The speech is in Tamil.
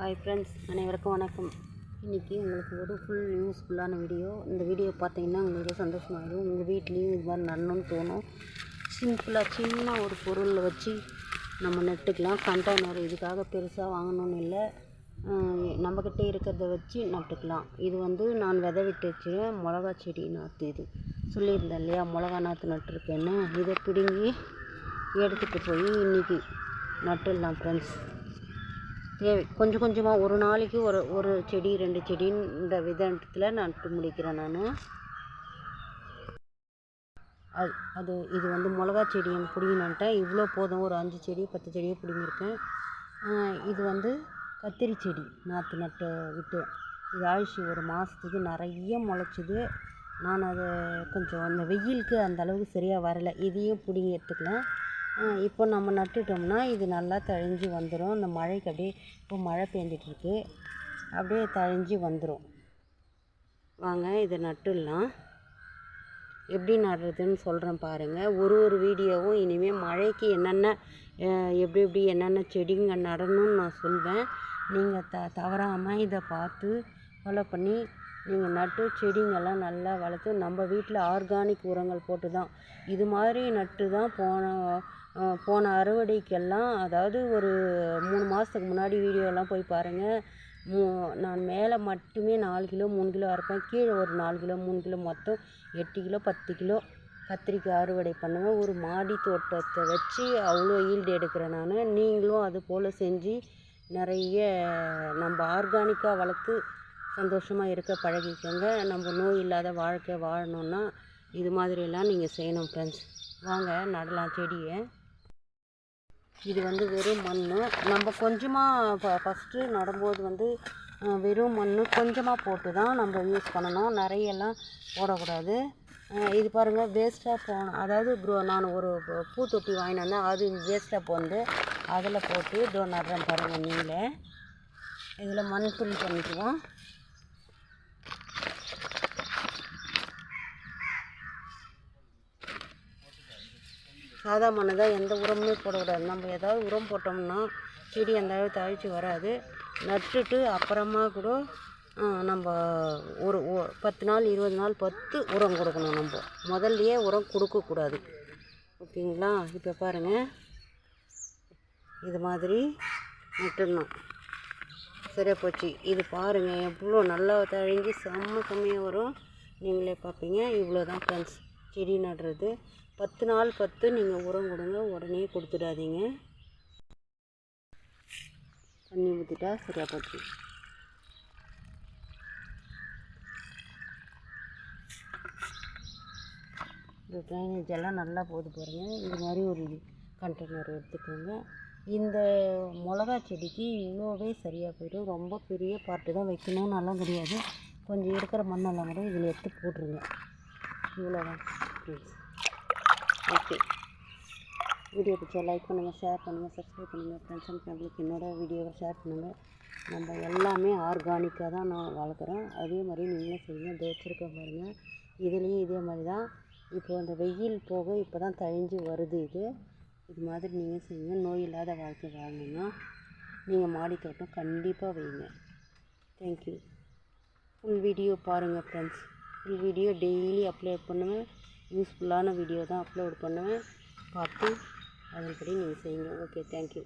ஹாய் ஃப்ரெண்ட்ஸ் அனைவருக்கும் வணக்கம். இன்றைக்கி உங்களுக்கு ஒரு ஃபுல் யூஸ்ஃபுல்லான வீடியோ இந்த வீடியோ பார்த்தீங்கன்னா உங்களுக்கு சந்தோஷமாகிடும் உங்கள் வீட்லேயும் இது மாதிரி நடணும்னு தோணும். சிம்பிளாக சின்ன ஒரு பொருளில் வச்சு நம்ம நட்டுக்கலாம். கண்டெய்னர் இதுக்காக பெருசாக வாங்கணும்னு இல்லை. நம்மக்கிட்டே நம்மக்கிட்ட இருக்கிறத வச்சு நட்டுக்கலாம். இது வந்து நான் விதை விட்டு வச்சுருக்கேன் மிளகா செடி நாற்று இது. சொல்லியிருந்தேன் இல்லையா? மிளகா நாற்று நட்டுருக்கேன்னு. இதை பிடுங்கி எடுத்துகிட்டு போய் இன்றைக்கி நட்டுடலாம் ஃப்ரெண்ட்ஸ் தேவை. கொஞ்சம் கொஞ்சமாக ஒரு நாளைக்கு ஒரு ஒரு செடி ரெண்டு செடின்ற விதத்தில் நட்டு முடிக்கிறேன் நான். அது அது இது வந்து மிளகா செடி எனக்கு பிடிங்கி இவ்வளோ போதும். ஒரு அஞ்சு செடி பத்து செடியை பிடிங்கிருக்கேன். இது வந்து கத்திரி செடி. நாற்று நட்டு விட்டு. இது ஆயிடுச்சு ஒரு மாதத்துக்கு நிறைய முளைச்சிது. நான் அதை கொஞ்சம் அந்த வெயிலுக்கு அந்த அளவுக்கு சரியாக வரலை. இதையும் பிடிங்கி எடுத்துக்கலாம் இப்போ நம்ம நட்டுட்டோம்னா இது நல்லா தழிஞ்சு வந்துடும் இந்த மழைக்கு அப்படியே இப்போ மழை பெஞ்சிட்ருக்கு. அப்படியே தழிஞ்சு வந்துடும் வாங்க இதை நட்டுடலாம். எப்படி நடுறதுன்னு சொல்கிறேன் பாருங்கள் ஒரு ஒரு வீடியோவும் இனிமேல் மழைக்கு என்னென்ன எப்படி எப்படி என்னென்ன செடிங்க நடணும்னு நான் சொல்வேன். நீங்கள் த தவறாமல் இதை பார்த்து ஃபாலோ பண்ணி நீங்கள் நட்டு செடிங்கெல்லாம் நல்லா வளர்த்து நம்ம வீட்டில் ஆர்கானிக் உரங்கள் போட்டு தான் இது மாதிரி நட்டு தான் போன போன அறுவடைக்கெல்லாம் அதாவது ஒரு மூணு மாதத்துக்கு முன்னாடி வீடியோலாம் போய் பாருங்கள் மூ நான் மேலே மட்டுமே நாலு கிலோ மூணு கிலோ அரைப்பேன். கீழே ஒரு நாலு கிலோ மூணு கிலோ மொத்தம் எட்டு கிலோ பத்து கிலோ கத்திரிக்காய் அறுவடை பண்ணுவேன். ஒரு மாடி தோட்டத்தை வச்சு அவ்வளோ ஈல்டு எடுக்கிறேன் நான். நீங்களும் அது போல் செஞ்சு நிறைய நம்ம ஆர்கானிக்காக வளர்த்து சந்தோஷமாக இருக்க பழகிக்கோங்க. நம்ம நோய் இல்லாத வாழ்க்கை வாழணுன்னா இது மாதிரியெல்லாம் நீங்கள் செய்யணும் ஃப்ரெண்ட்ஸ் வாங்க நடலாம் செடியை. இது வந்து வெறும் மண் நம்ம கொஞ்சமாக ஃப ஃபஸ்ட்டு நடும்போது வந்து வெறும் மண் கொஞ்சமாக போட்டு தான் நம்ம யூஸ் பண்ணணும். நிறையெல்லாம் போடக்கூடாது. இது பாருங்கள் வேஸ்ட்டாக போன அதாவது க்ரோ நான் ஒரு பூ- பூத்தொட்டி வாங்கினு வந்தேன். அது வேஸ்ட்டாக போந்து அதில் போட்டு இதோ நடுறேன் பாருங்கள் நீங்களே. இதில் மண் ஃபில் பண்ணிக்குவோம் சாதா மண்ணு தான் எந்த உரமுமே போடக்கூடாது. நம்ம ஏதாவது உரம் போட்டோம்னா செடி அந்த அளவு தழிச்சு வராது. நட்டுட்டு அப்புறமா கூட நம்ம ஒரு பத்து நாள் இருபது நாள் பத்து உரம் கொடுக்கணும் நம்ம. முதல்லையே உரம் கொடுக்கக்கூடாது. ஓகேங்களா? இப்போ பாருங்கள் இது மாதிரி நட்டுடணும். சரியா போச்சு. இது பாருங்கள் எவ்வளோ நல்லா தழிஞ்சு செம்ம கம்மியாக வரும். நீங்களே பார்ப்பீங்க. இவ்வளோ தான் ஃப்ரெண்ட்ஸ் செடி நடுறது. பத்து நாள் பத்து நீங்கள் உரம் கொடுங்க உடனே கொடுத்துடாதீங்க. தண்ணி ஊற்றிட்டா சரியாக போச்சு. இந்த ட்ரைனேஜ் எல்லாம் நல்லா போகுது பாருங்கள் இது மாதிரி ஒரு கண்டெய்னர் எடுத்துக்கோங்க. இந்த மிளகா செடிக்கு இவ்வளோவே சரியாக போயிடும். ரொம்ப பெரிய பாட்டு தான் வைக்கணும்னு கிடையாது. கொஞ்சம் இருக்கிற மண்ணெல்லாம் கூட இதில் எடுத்து போட்டுருங்க. இவ்வளோதான் ஓகே. வீடியோ பிடிச்சா லைக் பண்ணுங்கள் ஷேர் பண்ணுங்கள் சப்ஸ்கிரைப் பண்ணுங்கள் ஃப்ரெண்ட்ஸ் அண்ட் ஃபேமிலிக்கு என்னோட வீடியோவை ஷேர் பண்ணுங்கள் நம்ம எல்லாமே ஆர்கானிக்காக தான் நான் வளர்க்குறோம் அதே மாதிரி நீங்களும் செய்யுங்க. இதோ பாருங்கள் இதுலேயும் இதே மாதிரி தான். இப்போ அந்த வெயில் போக இப்போ தான் தழிஞ்சு வருது இது. இது மாதிரி நீங்கள் செய்யுங்க. நோய் இல்லாத வாழ்க்கை வாழணும்னா நீங்கள் மாடி தோட்டம் கண்டிப்பாக வைங்க. தேங்க்யூ ஃபுல் வீடியோ பாருங்கள் friends full video daily upload பண்ணுவேன் யூஸ்ஃபுல்லான வீடியோ தான் அப்லோட் பண்ணுவேன். பார்த்து அதன்படி நீங்கள் செய்யுங்க. Okay thank you